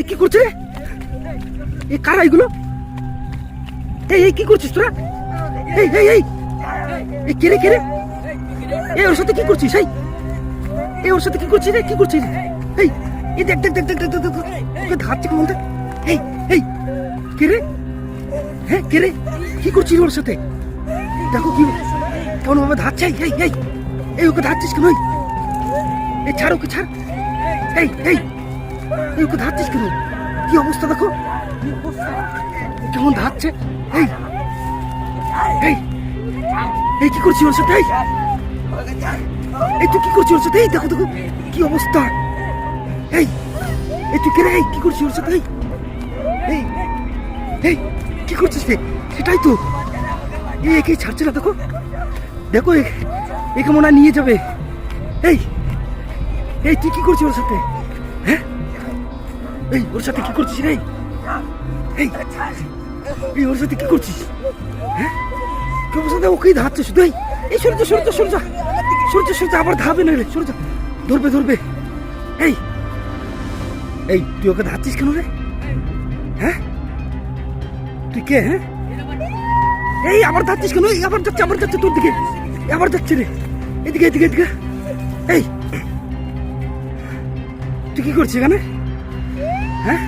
এ কি করছে? রে এ কারা এগুলো এই এই, কি করছিস তোরা? এই এই এই। এই কে রে কে রে? এই ওর সাথে কি করছিস? এই। এই ওর সাথে কি করছিস রে? কি করছিস? এই এই দেখ দেখ দেখ দেখ দেখ দেখ ওকে ধাচ্ছে কেমন দেখ এই এই। কে রে? হ্যাঁ কে রে? কি করছিস ওর সাথে? দেখো কি কেমন ভাবে ধাচ্ছে এই এই। এই, ওকে ধাচ্ছিস কেন? এই ছাড়, ওকে ছাড়। এই এই। এই ওকে ধাচ্ছিস কেন? কি অবস্থা দেখো? কেমন ধাচ্ছে এই! এই! এই কি করছিস ওর সাথে? এই! এই তুই কি করছিস ওর সাথে? এই দেখো দেখো, কি অবস্থা। এই! এই তুই কে রে? এই, কি করছিস ওর সাথে? এই! এই! এই! কি করছিস রে? সেটাই তো। এই একে ছাড়ছে না, দেখো। দেখো একে মনে নিয়ে যাবে। এই! এই, তুই কি করছিস ওর সাথে? এই ওর সাথে কি করছিস রে? এই এই ওর সাথে কি করছিস? হ্যাঁ? কি অবস্থা দেখ, ওকেই ধাচ্ছে শুধু এই এই সরে যা সরে যা সরে যা সরে যা সরে যা আবার ধাবে না রে সরে ধরবে ধরবে। এই এই তুই ওকে ধাচ্ছিস কেন রে? হ্যাঁ? তুই কে হ্যাঁ? এই আবার ধাচ্ছিস কেন? এই আবার যাচ্ছে আবার যাচ্ছে তোর দিকে আবার যাচ্ছে রে। এদিকে এদিকে এদিকে। এই তুই কি করছিস এখানে? হ্যাঁ?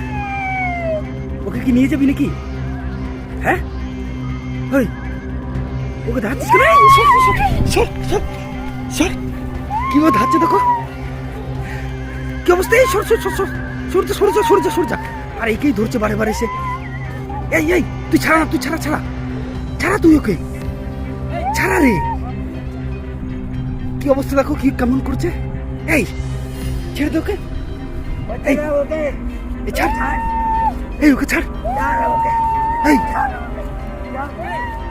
ওকে কি নিয়ে যাবি নাকি? হ্যাঁ? ওই ওকে ধাচ্ছিস কেন? সর, সর, সর, সর, সর। কীভাবে ধাচ্ছে দেখো? কি অবস্থা? এই সর সর সর সর। সর যা সর যা সর যা সর যা। আর একেই ধরছে বারে বারে এসে এই এই তুই ছাড়া না তুই ছাড়া ছাড়া। ছাড়া তুই ওকে। ছাড়া রে। কি অবস্থা দেখো? কি কেমন করছে? এই ছেড়ে দে ওকে। এই। এই ছাড়। এই ওকে ছাড়। এই।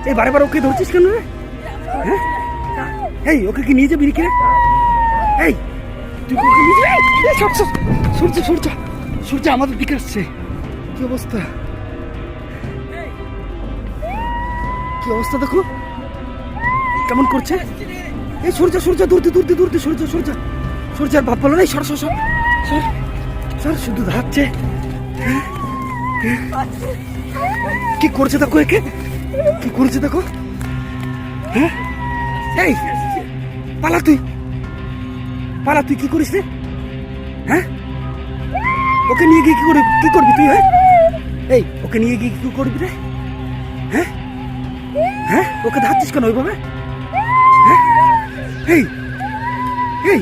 এই বারে বারে ওকে ধরছিস কেন রে? হ্যাঁ? এই, ওকে কি নিয়ে যাবি নাকি এই, তুই ওকে নিয়ে যাবি? সর সর। সূর্য সূর্য সূর্য আমাদের দিকে আসছে। কি অবস্থা? কি অবস্থা দেখো? কেমন করছে? এই সূর্য সূর্য দূরতে দূরতে দূরতে সূর্য সূর্য সূর্য আর ভাব বলো না? সর সর সর। সর। সর শুধু ধাচ্ছে হ্যাঁ, হ্যাঁ। কি করছে দেখো একে? কি করছে দেখো? হ্যাঁ? এই পালা তুই। পালা তুই কি করিস রে? হ্যাঁ? ওকে নিয়ে গিয়ে কি করবি কি করবি তুই হ্যাঁ? এই ওকে নিয়ে গিয়ে কি করবি রে? হ্যাঁ? হ্যাঁ? ওকে ধাচ্ছিস কেন ওইভাবে? হ্যাঁ? এই এই।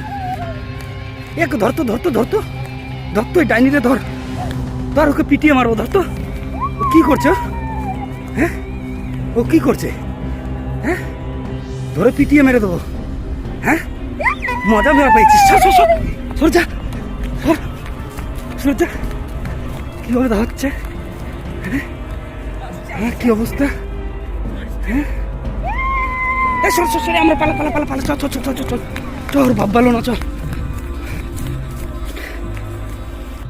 এক ধরতো ধরতো ধরতো ধরতো এই ডাইনিরে ধর। ধর, ওকে পিটিয়ে মারবো ধরতো ও কি করছে? হ্যাঁ? ও কি করছে? হ্যাঁ? ধরে পিটিয়ে মেরে দেবো। হ্যাঁ? মজা মেরা পেয়েছিস। সর সর সর সর যা। সর সর যা। কীভাবে দাঁড়াচ্ছে হ্যাঁ? হ্যাঁ কি অবস্থা? হ্যাঁ? সর সর সর, আমরা পালা পালা পালা পালা। চল চল চল চল চল চল। বাপ ভালো না, চল।